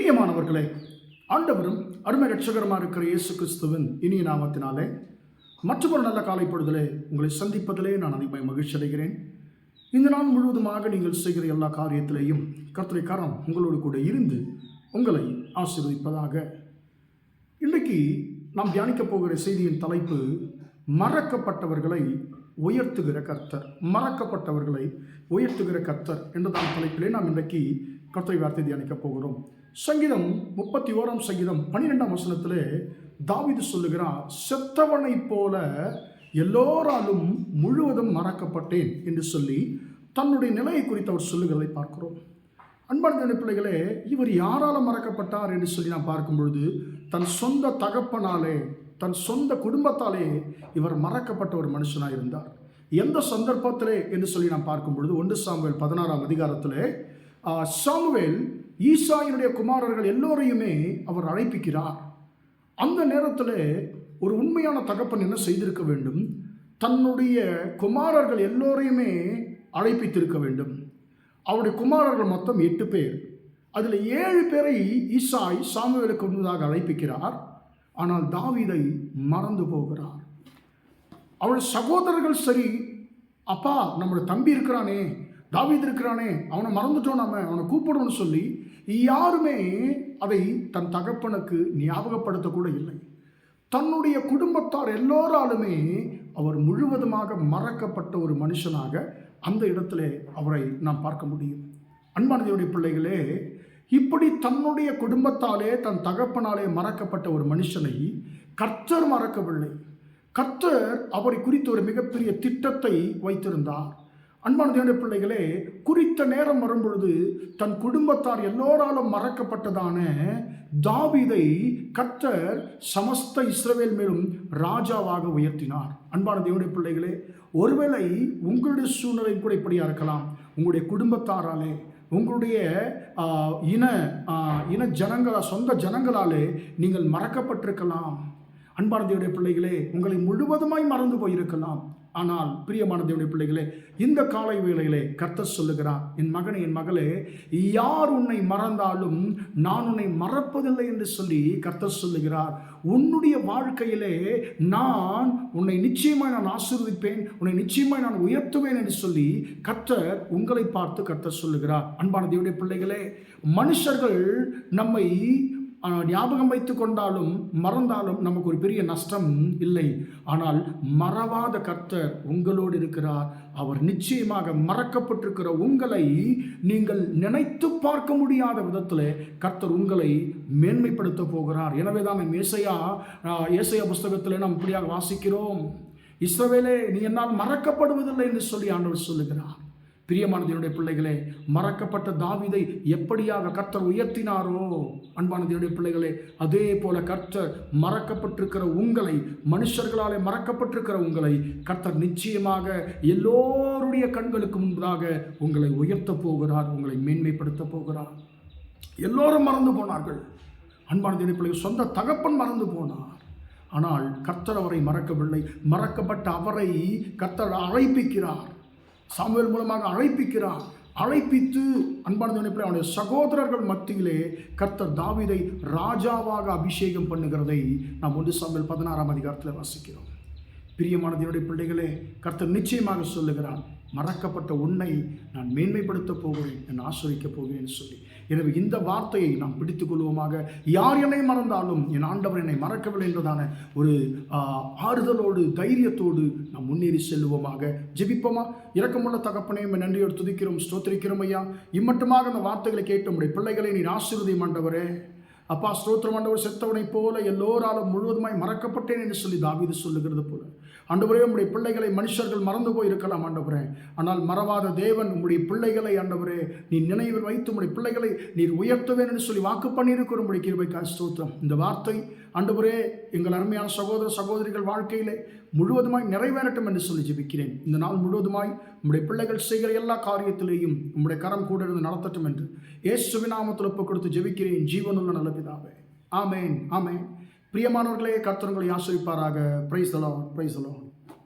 பிரியமானவர்களே ஆண்டவரும் அருமை ரட்சகரமாக இருக்கிற இயேசு கிறிஸ்துவின் இனிய நாமத்தினாலே மற்றொரு நல்ல காலை பொழுதிலே உங்களை சந்திப்பதிலே நான் அதிகமாக மகிழ்ச்சி அடைகிறேன். இந்த நாள் முழுவதுமாக நீங்கள் செய்கிற எல்லா காரியத்திலேயும் கர்த்தரை கரம் உங்களோடு கூட இருந்து உங்களை ஆசீர்வதிப்பதாக. இன்றைக்கு நாம் தியானிக்கப் போகிற செய்தியின் தலைப்பு மறக்கப்பட்டவர்களை உயர்த்துகிற கர்த்தர் மறக்கப்பட்டவர்களை உயர்த்துகிற கர்த்தர் என்றதான் தலைப்பிலே நாம் இன்றைக்கு கர்த்தரை வார்த்தை தியானிக்கப் போகிறோம். சங்கீதம் முப்பத்தி ஓராம் சங்கீதம் பன்னிரெண்டாம் வசனத்திலே தாவிது சொல்லுகிறார் செத்தவனைப் போல எல்லோராலும் முழுவதும் மறக்கப்பட்டேன் என்று சொல்லி தன்னுடைய நிலையை குறித்து அவர் சொல்லுகிறதை பார்க்கிறோம். அன்பார்ந்த பிள்ளைகளே இவர் யாரால மறக்கப்பட்டார் என்று சொல்லி நான் பார்க்கும் பொழுது தன் சொந்த தகப்பனாலே தன் சொந்த குடும்பத்தாலே இவர் மறக்கப்பட்ட ஒரு மனுஷனாக இருந்தார். எந்த சந்தர்ப்பத்திலே என்று சொல்லி நான் பார்க்கும் பொழுது ஒன்று சாமுவேல் பதினாறாம் அதிகாரத்திலே சாமுவேல் ஈசாயினுடைய குமாரர்கள் எல்லோரையுமே அவர் அழைப்பிக்கிறார். அந்த நேரத்தில் ஒரு உண்மையான தகப்பன் என்ன செய்திருக்க வேண்டும்? தன்னுடைய குமாரர்கள் எல்லோரையுமே அழைப்பித்திருக்க வேண்டும். அவருடைய குமாரர்கள் மொத்தம் எட்டு பேர். அதில் ஏழு பேரை ஈசாய் சாமுவேலுக்கு முன்னதாக அழைப்பிக்கிறார். ஆனால் தாவிதை மறந்து போகிறார். அவள் சகோதரர்கள் சரி அப்பா நம்மளோட தம்பி இருக்கிறானே தாவித் இருக்கிறானே அவனை மறந்துட்டோம் நாம அவனை கூப்பிடணும்னு சொல்லி யாருமே அதை தன் தகப்பனுக்கு ஞாபகப்படுத்த கூட இல்லை. தன்னுடைய குடும்பத்தார் எல்லோராலுமே அவர் முழுவதுமாக மறக்கப்பட்ட ஒரு மனுஷனாக அந்த இடத்துல அவரை நாம் பார்க்க முடியும். அன்பானதியுடைய பிள்ளைகளே இப்படி தன்னுடைய குடும்பத்தாலே தன் தகப்பனாலே மறக்கப்பட்ட ஒரு மனுஷனை கர்த்தர் மறக்கவில்லை. கர்த்தர் அவரை குறித்து ஒரு மிகப்பெரிய திட்டத்தை வைத்திருந்தார். அன்பான தேவன பிள்ளைகளே குறித்த நேரம் வரும்பொழுது தன் குடும்பத்தார் எல்லோராலும் மறக்கப்பட்டதான தாவிதை கர்த்தர் சமஸ்த இஸ்ரவேல் மேலும் ராஜாவாக உயர்த்தினார். அன்பான தேவனுடைய பிள்ளைகளே ஒருவேளை உங்களுடைய சூழ்நிலை கூட இப்படியா இருக்கலாம். உங்களுடைய குடும்பத்தாராலே உங்களுடைய இன இன ஜனங்களா சொந்த ஜனங்களாலே நீங்கள் மறக்கப்பட்டிருக்கலாம். அன்பான பிள்ளைகளே உங்களை முழுவதுமாய் மறந்து போயிருக்கலாம். ஆனால் பிரியமான தேவனுடைய பிள்ளைகளே இந்த காலை வேளையிலே கர்த்தர் சொல்லுகிறார் என் மகனே என் மகளே யார் உன்னை மறந்தாலும் நான் உன்னை மறப்பதில்லை என்று சொல்லி கர்த்தர் சொல்லுகிறார். உன்னுடைய வாழ்க்கையிலே நான் உன்னை நிச்சயமாய் நான் ஆசீர்வதிப்பேன் உன்னை நிச்சயமாய் நான் உயர்த்துவேன் என்று சொல்லி கர்த்தர் உங்களை பார்த்து கர்த்தர் சொல்லுகிறார். அன்பான தேவனுடைய பிள்ளைகளே மனுஷர்கள் நம்மை ஆனால் ஞாபகம் வைத்து கொண்டாலும் மறந்தாலும் நமக்கு ஒரு பெரிய நஷ்டம் இல்லை. ஆனால் மறவாத கர்த்தர் உங்களோடு இருக்கிறார். அவர் நிச்சயமாக மறக்கப்பட்டிருக்கிற உங்களை நீங்கள் நினைத்து பார்க்க முடியாத விதத்தில் கர்த்தர் உங்களை மேன்மைப்படுத்த போகிறார். எனவே தான் ஏசையா ஏசையா புஸ்தகத்தில் நாம் இப்படியாக வாசிக்கிறோம். இஸ்ரவேலே நீ என்னால் மறக்கப்படுவதில்லை என்று சொல்லி ஆண்டவர் சொல்லுகிறார். பிரியமானதனுடைய பிள்ளைகளே மறக்கப்பட்ட தாவிதை எப்படியாக கர்த்தர் உயர்த்தினாரோ அன்பானதனுடைய பிள்ளைகளே அதே போல கர்த்தர் மறக்கப்பட்டிருக்கிற உங்களை மனுஷர்களாலே மறக்கப்பட்டிருக்கிற உங்களை கர்த்தர் நிச்சயமாக எல்லோருடைய கண்களுக்கு முன்பதாக உங்களை உயர்த்த போகிறார் உங்களை மேன்மைப்படுத்த போகிறார். எல்லோரும் மறந்து போனார்கள். அன்பானதனுடைய பிள்ளைகள் சொந்த தகப்பன் மறந்து போனார். ஆனால் கர்த்தர் அவரை மறக்கவில்லை. மறக்கப்பட்ட அவரை கர்த்தர் அழைப்பிக்கிறார். சாமுவேல் மூலமாக அழைப்பிக்கிறார் அழைப்பித்து அன்பான நினைப்பில் அவனுடைய சகோதரர்கள் மத்தியிலே கர்த்தர் தாவீதை ராஜாவாக அபிஷேகம் பண்ணுகிறதை நாம் ஒன்று சாமுவேல் பதினாறாம் அதிகாரத்தில் வாசிக்கிறோம். பிரியமானதனுடைய பிள்ளைகளே கர்த்தர் நிச்சயமாக சொல்லுகிறார் மறக்கப்பட்ட உன்னை நான் மேன்மைப்படுத்தப் போகிறேன் நான் ஆசிரிக்கப் போகிறேன் சொல்லி. எனவே இந்த வார்த்தையை நாம் பிடித்துக் கொள்வோமாக யார் என்னை மறந்தாலும் என் ஆண்டவர் என்னை மறக்கவில்லை என்றதான ஒரு ஆறுதலோடு தைரியத்தோடு நாம் முன்னேறி செல்வோமாக. ஜெபிப்போமா? இரக்கமுள்ள தகப்பனே நன்றியோடு துதிக்கிறோம் ஸ்தோத்திரிக்கிறோம் ஐயா. இம்மட்டுமாக அந்த வார்த்தைகளை கேட்டு நம்முடைய பிள்ளைகளை நீர் ஆசிர்வதி மாண்டவரே அப்பா ஸ்தோத்திரம் ஆண்டவர் செத்தவனைப் போல எல்லோராலும் முழுவதுமாய் மறக்கப்பட்டேன் என்று சொல்லி தாவீது சொல்லுகிறது போல. ஆண்டவரே உங்களுடைய பிள்ளைகளை மனுஷர்கள் மறந்து போய் இருக்கலாம் ஆண்டவரே. ஆனால் மறவாத தேவன் உங்களுடைய பிள்ளைகளை ஆண்டவரே நீ நினைவில் வைத்து உங்களுடைய பிள்ளைகளை நீர் உயர்த்துவேன் என்று சொல்லி வாக்கு பண்ணியிருக்கிற உங்களுடைய கிருபைக்காய் ஸ்தோத்திரம். இந்த வார்த்தை ஆண்டவரே எங்கள் அருமையான சகோதர சகோதரிகள் வாழ்க்கையிலே முழுவதுமாய் நிறைவேறட்டும் என்று சொல்லி ஜெபிக்கிறேன். இந்த நாள் முழுவதுமாய் உங்களுடைய பிள்ளைகள் செய்கிற எல்லா காரியத்திலேயும் உங்களுடைய கரம் கூட இருந்து நடத்தட்டும் என்று இயேசுவின் நாமத்தில் ஒப்புக் கொடுத்து ஜெபிக்கிறேன். ஜீவனுள்ள நல்ல பிதாவே. ஆமேன் ஆமேன். பிரியமானவர்களே கர்த்தர் ஆசிரிப்பாராக. பிரைஸ் அலோ பிரைஸ் தலோ